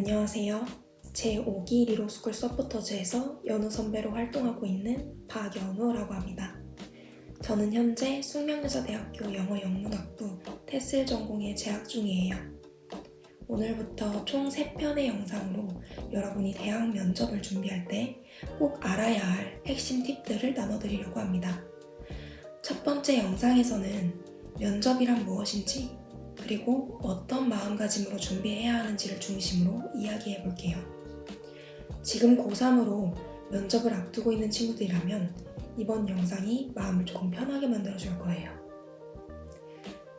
안녕하세요. 제5기 리로스쿨 서포터즈에서 연우 선배로 활동하고 있는 박연우라고 합니다. 저는 현재 숙명여자대학교 영어 영문학부 테슬 전공에 재학 중이에요. 오늘부터 총 3편의 영상으로 여러분이 대학 면접을 준비할 때 꼭 알아야 할 핵심 팁들을 나눠드리려고 합니다. 첫 번째 영상에서는 면접이란 무엇인지 그리고 어떤 마음가짐으로 준비해야 하는지를 중심으로 이야기해 볼게요. 지금 고3으로 면접을 앞두고 있는 친구들이라면 이번 영상이 마음을 조금 편하게 만들어 줄 거예요.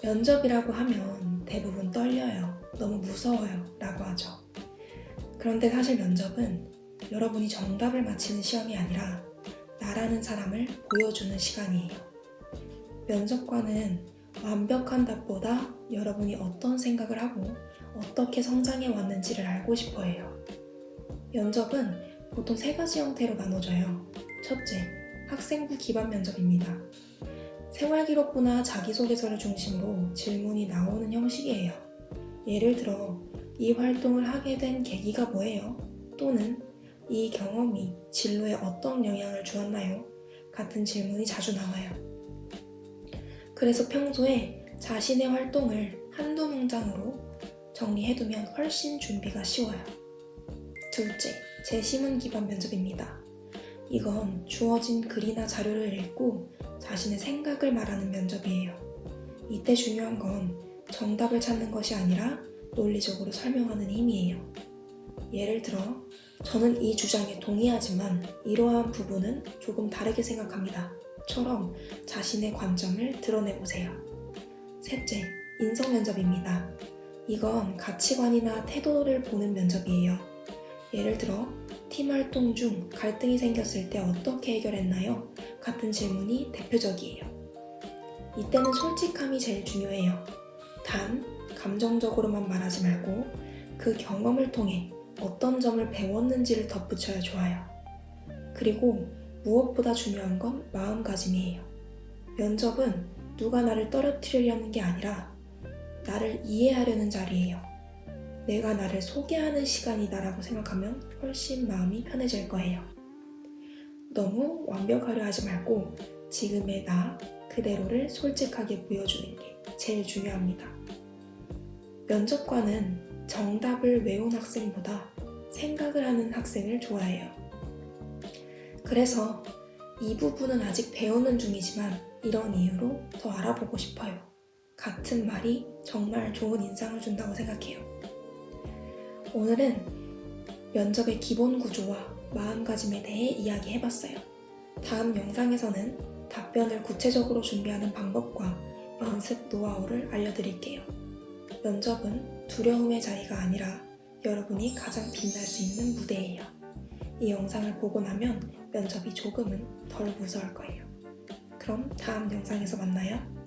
면접이라고 하면 대부분 떨려요. 너무 무서워요. 라고 하죠. 그런데 사실 면접은 여러분이 정답을 맞히는 시험이 아니라 나라는 사람을 보여주는 시간이에요. 면접관은 완벽한 답보다 여러분이 어떤 생각을 하고 어떻게 성장해 왔는지를 알고 싶어 해요. 면접은 보통 세 가지 형태로 나눠져요. 첫째, 학생부 기반 면접입니다. 생활기록부나 자기소개서를 중심으로 질문이 나오는 형식이에요. 예를 들어, 이 활동을 하게 된 계기가 뭐예요? 또는 이 경험이 진로에 어떤 영향을 주었나요? 같은 질문이 자주 나와요. 그래서 평소에 자신의 활동을 한두 문장으로 정리해두면 훨씬 준비가 쉬워요. 둘째, 제시문 기반 면접입니다. 이건 주어진 글이나 자료를 읽고 자신의 생각을 말하는 면접이에요. 이때 중요한 건 정답을 찾는 것이 아니라 논리적으로 설명하는 힘이에요. 예를 들어, 저는 이 주장에 동의하지만 이러한 부분은 조금 다르게 생각합니다. 처럼 자신의 관점을 드러내보세요. 셋째, 인성 면접입니다. 이건 가치관이나 태도를 보는 면접이에요. 예를 들어, 팀 활동 중 갈등이 생겼을 때 어떻게 해결했나요? 같은 질문이 대표적이에요. 이때는 솔직함이 제일 중요해요. 단, 감정적으로만 말하지 말고 그 경험을 통해 어떤 점을 배웠는지를 덧붙여야 좋아요. 그리고 무엇보다 중요한 건 마음가짐이에요. 면접은 누가 나를 떨어뜨리려는 게 아니라 나를 이해하려는 자리예요. 내가 나를 소개하는 시간이다라고 생각하면 훨씬 마음이 편해질 거예요. 너무 완벽하려 하지 말고 지금의 나 그대로를 솔직하게 보여주는 게 제일 중요합니다. 면접관은 정답을 외운 학생보다 생각을 하는 학생을 좋아해요. 그래서 이 부분은 아직 배우는 중이지만 이런 이유로 더 알아보고 싶어요. 같은 말이 정말 좋은 인상을 준다고 생각해요. 오늘은 면접의 기본 구조와 마음가짐에 대해 이야기해봤어요. 다음 영상에서는 답변을 구체적으로 준비하는 방법과 연습 노하우를 알려드릴게요. 면접은 두려움의 자리가 아니라 여러분이 가장 빛날 수 있는 무대예요. 이 영상을 보고 나면 면접이 조금은 덜 무서울 거예요. 그럼 다음 영상에서 만나요.